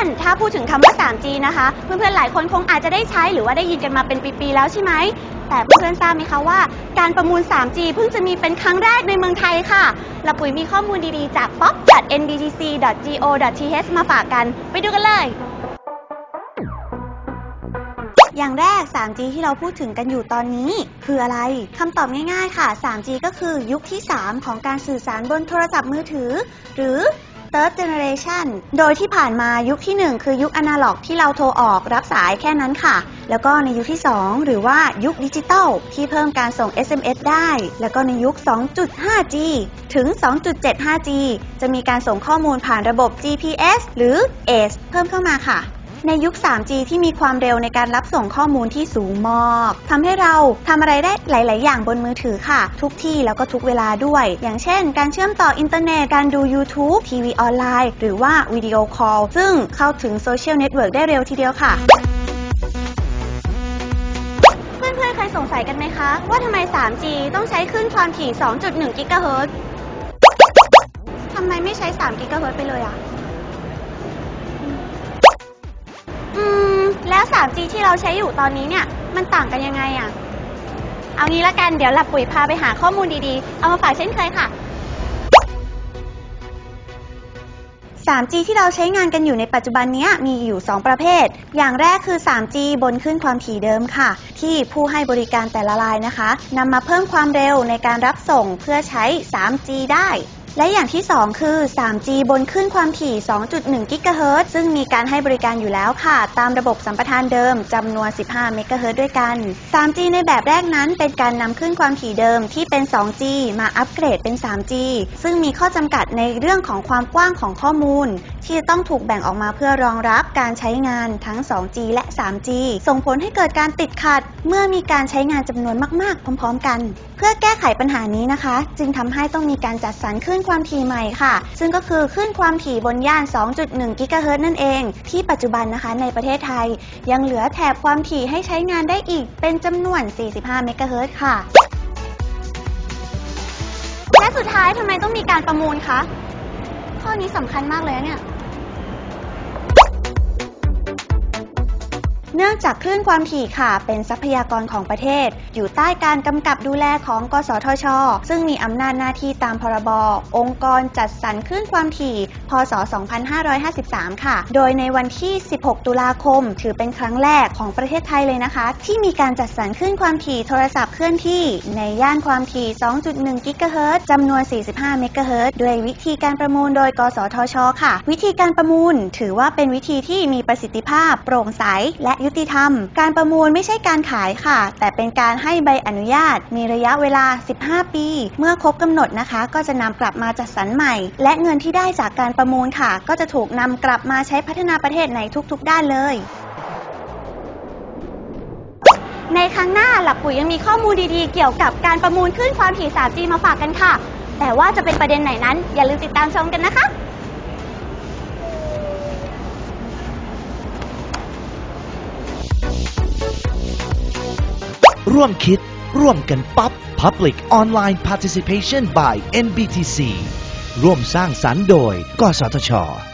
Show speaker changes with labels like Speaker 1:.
Speaker 1: อนๆ ถ้าพูดถึงคำว่า 3G นะคะ เพื่อนๆ หลายคนคงอาจจะได้ใช้หรือว่าได้ยินกันมาเป็นปีๆ แล้วใช่ไหม แต่เพื่อนๆ ทราบไหมคะว่าการประมูล 3G เพิ่งจะมีเป็นครั้งแรกในเมืองไทยค่ะและปุ๋ยมีข้อมูลดีๆ จาก pop.nbtc.go.th มาฝากกัน ไปดูกันเลย อย่างแรก 3G ที่เราพูดถึงกันอยู่ตอนนี้ คืออะไร คำตอบง่ายๆ ค่ะ 3G ก็คือยุคที่ 3 ของการสื่อสารบนโทรศัพท์มือถือ หรือ Third Generation โดยที่ผ่านมายุคที่ 1 คือยุคอนาล็อกที่เราโทรออกรับสายแค่นั้นค่ะ แล้วก็ในยุคที่ 2 หรือว่ายุคดิจิตอลที่เพิ่มการส่ง SMS ได้ แล้วก็ในยุค 2.5G ถึง 2.75G จะมีการส่งข้อมูลผ่านระบบ GPS หรือ ACE เพิ่มเข้ามาค่ะ ในยุค 3G ที่มีความเร็วในการรับส่งข้อมูลที่สูงมากทำให้เราทำอะไรได้หลาย ๆ อย่างบนมือถือค่ะ ทุกที่แล้วก็ทุกเวลาด้วย อย่างเช่น การเชื่อมต่ออินเทอร์เน็ต การดู YouTube ทีวีออนไลน์ หรือว่าวิดีโอคอล ซึ่งเข้าถึงโซเชียลเน็ตเวิร์กได้เร็วทีเดียวค่ะเพื่อนๆเคยสงสัยกันไหมคะ ว่าทำไม 3G ต้องใช้คลื่นความถี่ 2.1 กิกะเฮิรตซ์ทำไมไม่ใช้ 3 กิกะเฮิรตซ์ไปเลยอะ 3G ที่เราใช้อยู่ตอนนี้เนี่ย มันต่างกันยังไงอะเอางี้ละกันเดี๋ยวหลับปุ๋ยพาไปหาข้อมูลดีๆ เอามาฝากเช่นเคยค่ะ 3G ที่เราใช้งานกันอยู่ในปัจจุบันนี้มีอยู่ 2 ประเภท อย่างแรกคือ 3G บนขึ้นความถี่เดิมค่ะ ที่ผู้ให้บริการแต่ละรายนะคะนำมาเพิ่มความเร็วในการรับส่งเพื่อใช้ 3G ได้ และอย่างที่ 2 คือ 3G บนขึ้นความถี่ 2.1 กิกะเฮิรตซ์ซึ่งมีการให้บริการอยู่แล้วค่ะ ตามระบบสัมปทานเดิมจำนวน 15 เมกะเฮิรตซ์ด้วยกัน 3G ในแบบแรกนั้นเป็นการนำขึ้นความถี่เดิมที่เป็น 2G มาอัปเกรดเป็น 3G ซึ่งมีข้อจำกัดในเรื่องของความกว้างของข้อมูล ที่จะต้องถูกแบ่งออกมาเพื่อรองรับการใช้งานทั้ง 2G และ 3G ส่งผลให้เกิดการติดขัด เมื่อมีการใช้งานจำนวนมาก ๆ พร้อม ๆ กัน เพื่อแก้ไขปัญหานี้นะคะ จึงทำให้ต้องมีการจัดสรรคลื่นความถี่ใหม่ค่ะ ซึ่งก็คือคลื่นความถี่บนย่าน 2.1 กิกะเฮิรตซ์นั่นเอง ที่ปัจจุบันนะคะในประเทศไทย ยังเหลือแถบความถี่ให้ใช้งานได้อีก เป็นจำนวน 45 เมกะเฮิรตซ์ค่ะและสุดท้ายทำไมต้องมีการประมูลคะ ข้อนี้สำคัญมากเลยนะเนี่ย เนื่องจากคลื่นความถี่ค่ะ เป็นทรัพยากรของประเทศ อยู่ใต้การกำกับดูแลของกสทช ซึ่งมีอำนาจหน้าที่ตามพรบองค์กรจัดสรรคลื่นความถี่ พศ 2553 ค่ะ โดยในวันที่ 16 ตุลาคม ถือเป็นครั้งแรกของประเทศไทยเลยนะคะ ที่มีการจัดสรรคลื่นความถี่โทรศัพท์เคลื่อนที่ ในย่านความถี่ 2.1 กิกะเฮิรตซ์จำนวน 45 เมกะเฮิรตซ์ด้วยวิธีการประมูลโดย กสทช ค่ะ วิธีการประมูล ถือว่าเป็นวิธีที่มีประสิทธิภาพ โปร่งใสและยุติธรรม การประมูลไม่ใช่การขายค่ะ แต่เป็นการให้ใบอนุญาต มีระยะเวลา 15 ปี เมื่อครบกำหนดนะคะ ก็จะนำกลับมาจัดสรรใหม่ และเงินที่ได้จากการประมูลค่ะ ก็จะถูกนำกลับมาใช้พัฒนาประเทศในทุกๆ ด้านเลยในครั้งหน้าหลับปุ๋ยยังมีข้อมูลดีๆ เกี่ยวกับการประมูลขึ้นความถี่ 3G มาฝากกันค่ะ แต่ว่าจะเป็นประเด็นไหนนั้น อย่าลืมติดตามชมกันนะคะ
Speaker 2: ร่วมคิด ร่วมกันป๊บ Public Online Participation by NBTC ร่วมสร้างสรรค์โดย กสทช